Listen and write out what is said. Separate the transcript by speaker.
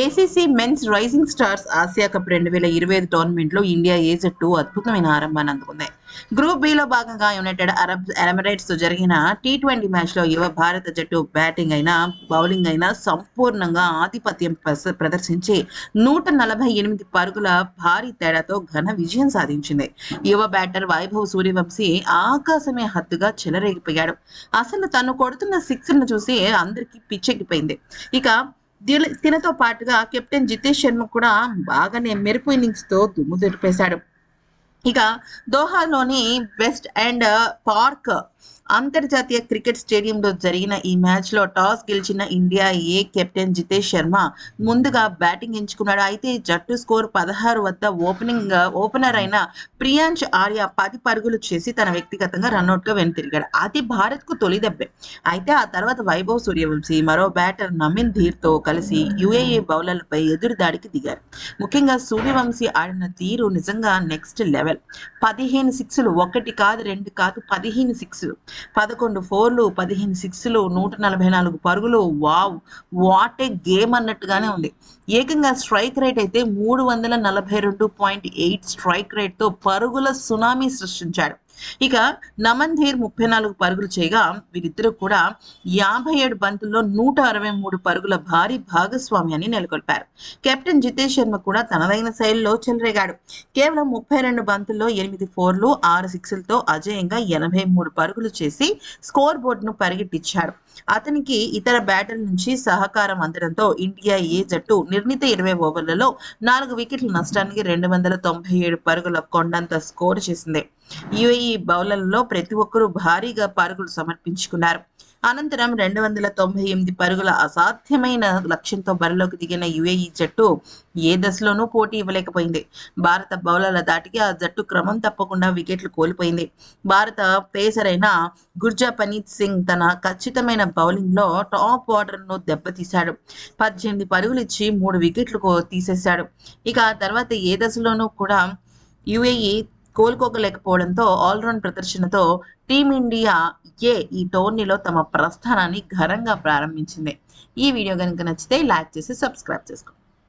Speaker 1: ACC men's rising stars Asia cup రెండు వేల ఇరవై ఐదు టోర్నమెంట్లో ఇండియా ఏ జట్టు అద్భుతమైన ఆరంభాన్ని అందుకుంది. గ్రూప్ బిలో భాగంగా యునైటెడ్ అరబ్ ఎమిరేట్స్తో జరిగిన టీ ట్వంటీ మ్యాచ్లో యువ భారత జట్టు బ్యాటింగ్ అయినా బౌలింగ్ అయినా సంపూర్ణంగా ఆధిపత్యం ప్రదర్శించి నూట నలభై ఎనిమిది పరుగుల భారీ తేడాతో ఘన విజయం సాధించింది. యువ బ్యాటర్ వైభవ్ సూర్యవంశీ ఆకాశమే హద్దుగా చెలరేగిపోయాడు. అసలు తను కొడుతున్న సిక్స్ను చూసి అందరికీ పిచ్చెక్కిపోయింది. ఇక తినతో పాటుగా కెప్టెన్ జితేష్ శర్మ కూడా బాగానే మెరుపు ఇన్నింగ్స్తో దుమ్ము దులిపేశాడు. ఇక దోహాలోని వెస్ట్ అండ్ పార్క్ అంతర్జాతీయ క్రికెట్ స్టేడియంలో జరిగిన ఈ మ్యాచ్లో టాస్ గెలిచిన India A captain Jitesh Sharma ముందుగా బ్యాటింగ్ ఎంచుకున్నాడు. అయితే జట్టు స్కోర్ పదహారు వద్ద ఓపెనింగ్ ఓపెనర్ అయిన ప్రియాంష్ ఆర్య పది పరుగులు చేసి తన వ్యక్తిగతంగా రన్అట్గా వెనుతిరిగాడు. అది భారత్కు తొలి దెబ్బే. అయితే ఆ తర్వాత వైభవ్ సూర్యవంశీ మరో బ్యాటర్ నమిన్ ధీర్తో కలిసి యుఏఏ బౌలర్లపై ఎదురు దాడికి దిగారు. ముఖ్యంగా సూర్యవంశీ ఆడిన తీరు నిజంగా నెక్స్ట్ లెవెల్ పదిహేను సిక్స్లు ఒకటి కాదు రెండు కాదు పదిహేను సిక్స్లు. పదకొండు ఫోర్లు పదిహేను సిక్స్లు నూట నలభై నాలుగు పరుగులు. వావ్! వాట్ ఏ గేమ్ అన్నట్టుగానే ఉంది. ఏకంగా స్ట్రైక్ రేట్ అయితే మూడు వందల నలభై రెండు పాయింట్ ఎయిట్ స్ట్రైక్ రేట్తో పరుగుల సునామీ సృష్టించాడు. ఇక నమన్ ధీర్ ముప్పై నాలుగు పరుగులు చేయగా వీరిద్దరూ కూడా యాభై ఏడు బంతుల్లో నూట అరవై మూడు పరుగుల భారీ భాగస్వామ్యాన్ని నెలకొల్పారు. కెప్టెన్ జితేష్ శర్మ కూడా తనదైన శైలిలో చెలరేగాడు. కేవలం ముప్పై రెండు బంతుల్లో ఎనిమిది ఫోర్లు ఆరు సిక్స్లతో అజేయంగా ఎనభై మూడు పరుగులు చేసి స్కోర్ బోర్డును పరిగెట్టించాడు. అతనికి ఇతర బ్యాటర్ల నుంచి సహకారం అందడంతో ఇండియా ఏ జట్టు నిర్ణీత ఇరవై ఓవర్లలో నాలుగు వికెట్ల నష్టానికి రెండు వందల తొంభై ఏడు పరుగుల కొండంత స్కోర్ చేసింది. ఈ బౌలర్లలో ప్రతి ఒక్కరూ భారీగా పరుగులు సమర్పించుకున్నారు. అనంతరం రెండు వందల తొంభై ఎనిమిది పరుగుల అసాధ్యమైన లక్ష్యంతో బరిలోకి దిగిన యుఏఈ జట్టు ఏ దశలోనూ పోటీ ఇవ్వలేకపోయింది. భారత బౌలర్ల దాటికి ఆ జట్టు క్రమం తప్పకుండా వికెట్లు కోల్పోయింది. భారత పేసర్ అయిన గుర్జా పనీత్ సింగ్ తన ఖచ్చితమైన బౌలింగ్లో టాప్ ఆర్డర్ను దెబ్బతీశాడు. పద్దెనిమిది పరుగులు ఇచ్చి మూడు వికెట్లు తీసేశాడు. ఇక తర్వాత ఏ దశలోనూ కూడా యుఏఈ కోలుకోలేకపోవడంతో ఆల్రౌండ్ ప్రదర్శనతో టీమిండియా ఏ ఈ టోర్నీలో తమ ప్రస్థానాన్ని ఘనంగా ప్రారంభించింది. ఈ వీడియో కనుక నచ్చితే లైక్ చేసి సబ్స్క్రైబ్ చేసుకోండి.